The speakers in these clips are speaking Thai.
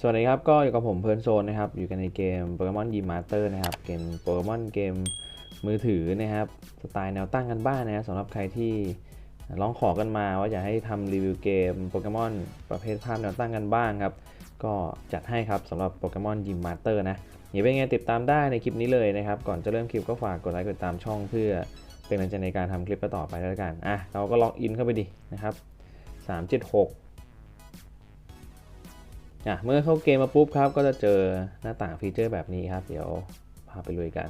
สวัสดีครับ ก็อยู่กับผมเพลิร์นโซนนะครับ อยู่กันในเกมโปเกมอนยีมาสเตอร์นะครับ เกมโปเกมอนเกมมือถือนะครับ สไตล์แนวตั้งกันบ้านนะสำหรับใครที่ร้องขอกันมาว่าอยากให้ทำรีวิวเกมโปเกมอนประเภทภาพแนวตั้งกันบ้างครับ ก็จัดให้ครับสำหรับโปเกมอนยิมมาสเตอร์นะอย่าเป็นไงติดตามได้ในคลิปนี้เลยนะครับ ก่อนจะเริ่มคลิปก็ฝากกดไลค์กดติดตามช่องเพื่อเป็นกำลังใจในการทำคลิปต่อไปด้วยกันอะเราก็ล็อกอินเข้าไปดินะครับ376 อะเมื่อเข้าเกมมาปุ๊บครับ ก็จะเจอหน้าต่างฟีเจอร์แบบนี้ครับ เดี๋ยวพาไปลุยกัน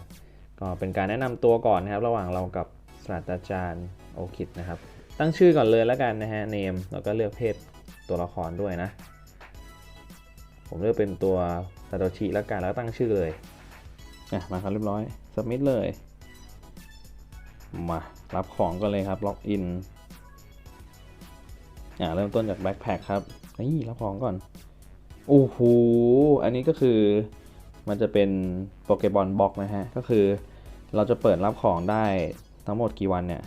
ก็เป็นการแนะนำตัวก่อนนะครับ ระหว่างเรากับศาสตราจารย์โอคิดนะครับ ตั้งชื่อก่อนเลยแล้วกันนะฮะเนมแล้วก็เลือกเพศตัวละครด้วยนะ ผมเลือกเป็นตัวซาโตชิแล้วกันแล้วตั้งชื่อเลยอะมาครับเรียบร้อยสมิธเลย มารับของกันเลยครับล็อกอินอ่าเริ่มต้นจากแบ็คแพคครับนี่รับของก่อน โอ้โห อันนี้ก็คือมันจะเป็นโปเกบอลบ็อกนะฮะ ก็คือเราจะเปิดรับของได้ทั้งหมดกี่วันเนี่ย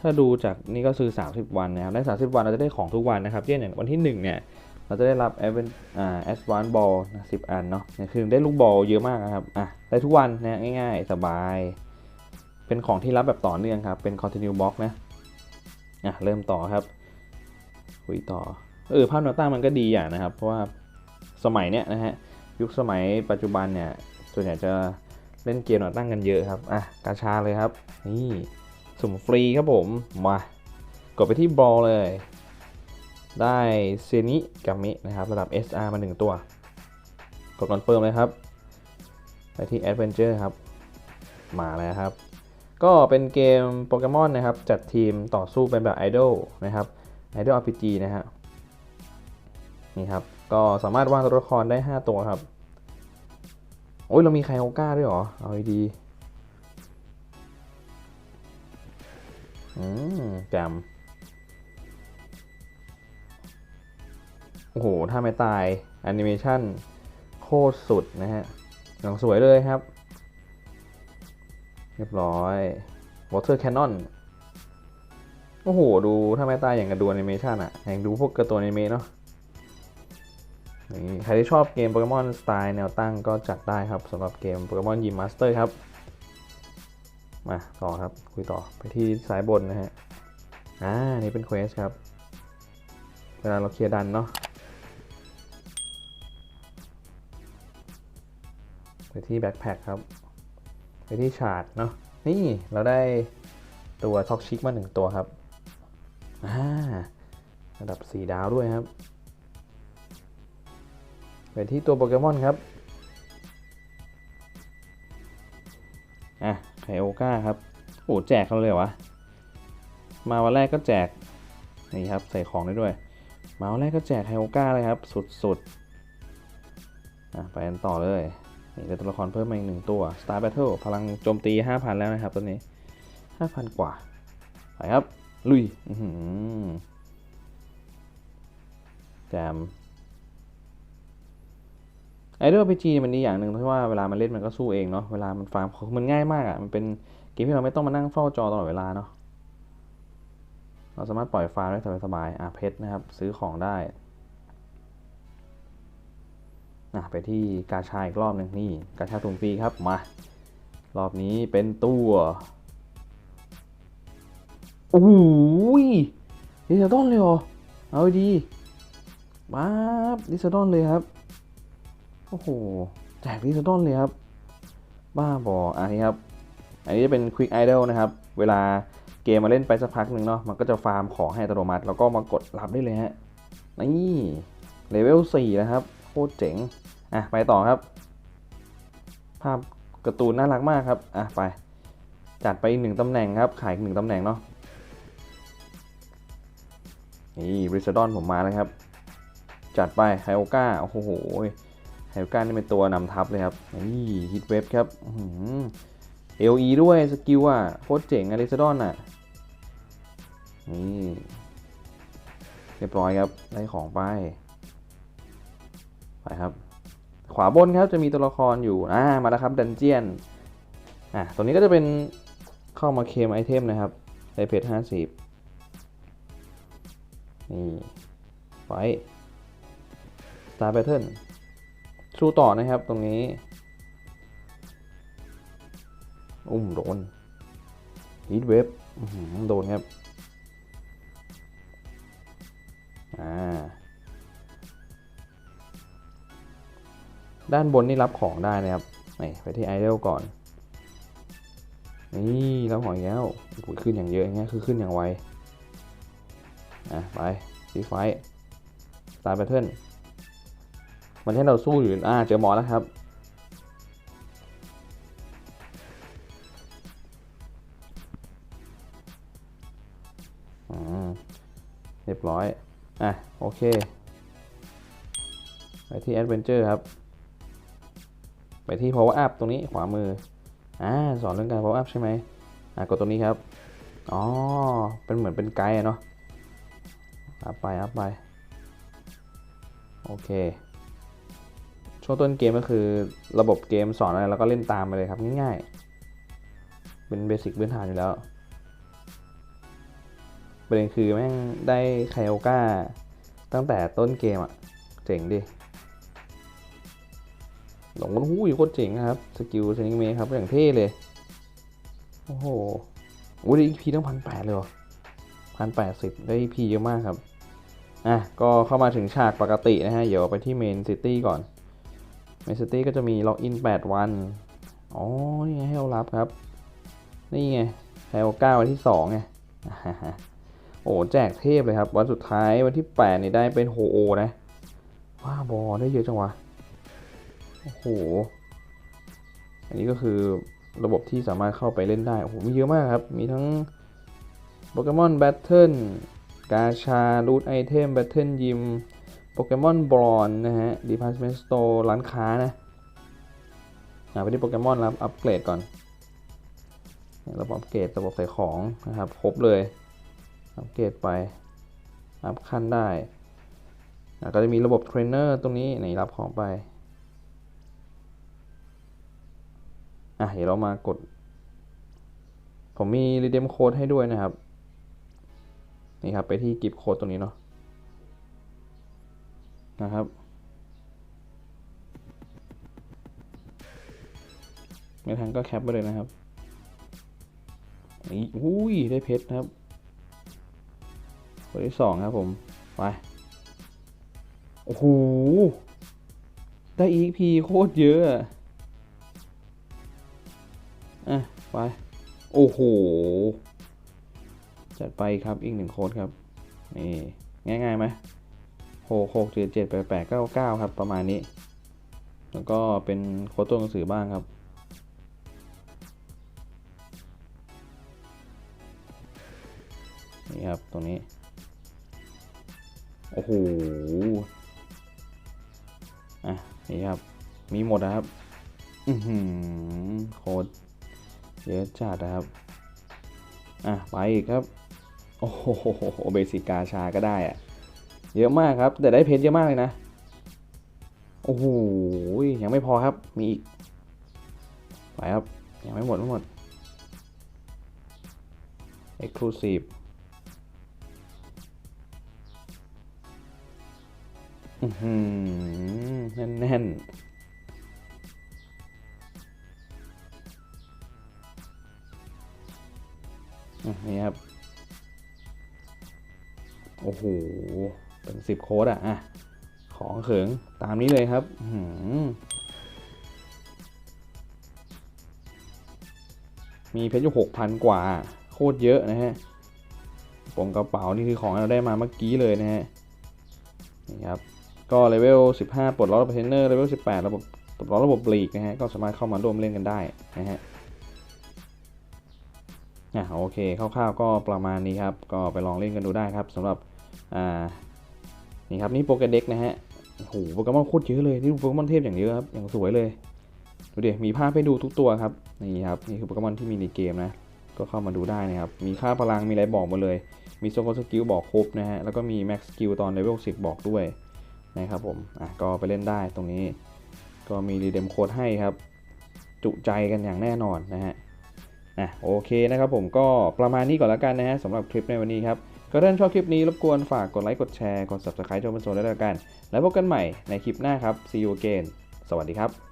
ถ้าดูจากนี่ก็คือ 30 วันนะครับ ใน 30 วันเราจะได้ของทุกวันนะครับเช่นอย่างวันที่ 1 เนี่ย เราจะได้รับ a d v a n อ่า Advance Ball นะ10อันเนาะคือได้ลูกบอลเยอะมากนะครับ อะ ได้ทุกวันนะง่าย ๆ สบาย เป็นของที่รับแบบต่อเนื่องครับ เป็น Continue Box นะ อะ เริ่มต่อครับ คุยต่อ เออภาพแนวตั้งมันก็ดีอย่างนะครับ เพราะว่าสมัยเนี้ยนะฮะยุคสมัยปัจจุบันเนี่ยส่วนใหญ่จะเล่นเกมแนวตั้งกันเยอะครับอะกาชาเลยครับนี่สุ่มฟรีครับผมมากดไปที่บอลเลย ได้เซนิกามินะครับระดับ SR มา 1 ตัว กดคอนเฟิร์มเลยครับ ไปที่ Adventure ครับ มาแล้วครับ ก็เป็นเกมโปเกมอนนะครับ จัดทีมต่อสู้เป็นแบบไอดอลนะครับ Idol RPG นะฮะ นี่ครับ ก็สามารถวางตัวละครได้ 5 ตัวครับ โอ้ยเรามีไคโอก้าด้วยเหรอ เอาดีอืมแจมโอ้โห ถ้าไม่ตายแอนิเมชันโคตรสุดนะฮะอย่างสวยเลยครับ เรียบร้อย Water Cannon โอ้โห ดูถ้าไม่ตายอย่างกับดูแอนิเมชันอะอย่างดูพวกกร์ตูนอนิเมะเนาะ นี่ใครที่ชอบเกมโปเกมอนสไตล์แนวตั้งก็จัดได้ครับสำหรับเกมโปเกมอนยิมมาสเตอร์ครับ มาต่อครับคุยต่อไปที่สายบนนะฮะ อ่า นี่เป็นเควสครับ เวลาเราเคลียร์ดันเนาะไปที่แบ็คแพคครับ ไปที่ชาร์ดเนาะนี่เราได้ตัวท็อกชิกมาหนึ่งตัวครับ อ่าระดับ 4 ดาวด้วยครับ ไปที่ตัวโปเกมอนครับอะไคโอก้าครับโอ้แจกเขาเลยวะมาวันแรกก็แจกนี่ครับใส่ของได้ด้วย มาวันแรกก็แจกไคโอก้าเลยครับ สุดๆอะไปกันต่อเลยนี่ได้ตัวละครเพิ่มมาอีกหนึ่งตัว Star Battle พลังโจมตี 5,000 แล้วนะครับตอนนี้ 5,000 กว่า ไปครับ ลุยแจม ไอเดอลพีจีมันดีอย่างหนึ่งที่ว่าเวลามันเล่นมันก็สู้เองเนาะเวลามันฟาร์มมันง่ายมากอะ่ะมันเป็นเกมที่เราไม่ต้องมานั่งเฝ้าจอตลอดเวลาเนาะเราสามารถปล่อยฟาร์มได้สบายๆอะเพชรนะครับ ซื้อของได้อะไปที่กาชาอีกรอบหนึ่งนี่กาชาถุงฟรีครับมารอบนี้เป็นตัวโอ้โหดิซาดอนเลยเหรอเอาดีมาบดิซาดอนเลยครับ โอ้โห แจกดิซาดอนเลยครับ บ้าบออันนี้ครับ อันนี้จะเป็น Quick Idol นะครับ เวลาเกมมาเล่นไปสักพักหนึ่งเนาะ มันก็จะฟาร์มของให้อัตโนมัติ แล้วก็มากดรับได้เลยฮะ นี่เลเวล4นะครับ โคตรเจ๋ง อะ ไปต่อครับ ภาพการ์ตูนน่ารักมากครับ อะ ไป จัดไปอีกหนึ่งตำแหน่งครับ ขายอีกหนึ่งตำแหน่งเนาะ นี่ริซดอนผมมาแล้วครับ จัดไปไฮโอก้าโอ้โห ไฮโอก้านี่เป็นตัวนำทัพเลยครับนี่ฮิตเว็บครับเอลีด้วยสกิลอะโคตรเจ๋งอะริซดอนอะนี่เรียบร้อยครับได้ของไปไปครับ ขวาบนครับจะมีตัวละครอยู่อ่ามาแล้วครับดันเจียนอะตัวนี้ก็จะเป็นเข้ามาเคลมไอเทมนะครับได้เพชรห้าสิบนี่ไฟส Star Pattern สู้ต่อนะครับตรงนี้ อุ้มโดน Heat Wave โดนครับอ่าด้านบนนี่รับของได้นะครับไปที่ไอเดลก่อน นี่รับของแล้วขึ้นอย่างเยอะอย่างเงี้ยคือขึ้นอย่างไว อะ ไปซีไฟสตาร์แพทเทิร์น มันให้เราสู้อยู่อ่าเจอหมอแล้วครับอืมเรียบร้อย อะ โอเค ไปที่ Adventure ครับ ไปที่ Power Up ตรงนี้ขวามือ อ่า สอนเรื่องการ Power Up ใช่ไหมอะ กดตรงนี้ครับ อ๋อ เป็นเหมือนเป็นไกด์เนาะอัพไปอัพไป โอเค ช่วงต้นเกมก็คือระบบเกมสอนอะไรแล้วก็เล่นตามไปเลยครับง่ายๆ เป็นเบสิกพื้นฐานอยู่แล้วประเด็นคือแม่งได้ไคโอก้าตั้งแต่ต้นเกมอะเจ๋งดิหลงมันหูยโคตรเจ๋งนะครับ สกิลเซนิเมครับอย่างเท่เลย โอ้โหอู้ได้อีพีตั้งพันแปดเลยเหรอพันแปดสิบได้อีพีเยอะมากครับ อะ ก็เข้ามาถึงฉากปกตินะฮะ เดี๋ยวไปที่เมนซิตี้ก่อน เมนซิตี้ก็จะมีล็อกอิน 8 วัน อ๋อ นี่ไงให้เรารับครับ นี่ไงไฮโอก้าวันที่2ไง โอ้แจกเทพเลยครับ วันสุดท้ายวันที่8นี่ได้เป็นโฮโอนะ ว้าบอได้เยอะจังวะ โอ้โห อันนี้ก็คือระบบที่สามารถเข้าไปเล่นได้ โอ้โห มีเยอะมากครับ มีทั้งโปเกมอนแบทเทิลกาชา รูทไอเทม แบทเทิลยิม โปเกมอนบรอนนะฮะดีพาร์ตเมนต์สโตร์ร้านค้านะอ่าไปที่โปเกมอนรับอัปเกรดก่อนระบบอัปเกรดระบบใส่ของนะครับ ครบเลย อัปเกรดไป อัพขั้นได้อะก็จะมีระบบเทรนเนอร์ตรงนี้ไหนรับของไปอะเดี๋ยวเรามากด ผมมี redeem code ให้ด้วยนะครับ นี่ครับ ไปที่กิฟต์โค้ดตรงนี้เนาะ นะครับ ไม่ทันก็แคปไปเลยนะครับนี่อุ้ย ได้เพชรนะครับคนที่สองครับผม ไป โอ้โห ได้ EP โคตรเยอะอะ อะ ไป โอ้โห จัดไปครับอีกหนึ่งโค้ดครับ นี่ ง่ายๆไหม หกหกเจ็ดแปดเก้าครับ ประมาณนี้ แล้วก็เป็นโค้ดตัวหนังสือบ้างครับ นี่ครับ ตรงนี้ โอ้โห อะ นี่ครับ มีหมดนะครับ อือหือโค้ดเยอะจัดนะครับ อะ ไปอีกครับ โอ้โห เบสิกกาชาก็ได้อะ เยอะมากครับ แต่ได้เพชรเยอะมากเลยนะ โอ้โหยังไม่พอครับ มีอีก ไปครับ ยังไม่หมดไม่หมด Exclusive อือหือแน่นๆอะนี่ครับ โอ้โห เป็นสิบโค้ดอะอะของเขิงตามนี้เลยครับหือมีเพชรอยู่หกพันกว่า โคตรเยอะนะฮะปงกระเป๋านี่คือของเราได้มาเมื่อกี้เลยนะฮะนี่ครับก็เลเวล 15 ปลดล็อกระบบเทรนเนอร์เลเวล 18 ระบบปลดล็อกระบบลีกนะฮะก็สามารถเข้ามาร่วมเล่นกันได้นะฮะอะโอเคคร่าวๆก็ประมาณนี้ครับ ก็ไปลองเล่นกันดูได้ครับสำหรับอ่า นี่ครับนี่โปเกเด็กนะฮะโอ้โหโปเกมอนโคตรเยอะเลยนี่โปเกมอนเทพอย่างเยอะครับอย่างสวยเลยดูดิมีภาพให้ดูทุกตัวครับนี่ครับนี่คือโปเกมอนที่มีในเกมนะก็เข้ามาดูได้นะครับมีค่าพลังมีอะไรบอกหมดเลย มีโซโคสกิลบอกครบนะฮะแล้วก็มีแม็กสกิลตอนเลเวล10 บอกด้วยนะครับผมอะก็ไปเล่นได้ตรงนี้ ก็มีรีเดมโค้ดให้ครับ จุใจกันอย่างแน่นอนนะฮะอะโอเคนะครับผมก็ประมาณนี้ก่อนแล้วกันนะฮะสำหรับคลิปในวันนี้ครับ ก็ถ้าท่านชอบคลิปนี้รบกวนฝากกดไลค์กดแชร์กด subscribe ช่องเป็นโซนด้แล้วกัน แล้วพบกันใหม่ในคลิปหน้าครับ see you again สวัสดีครับ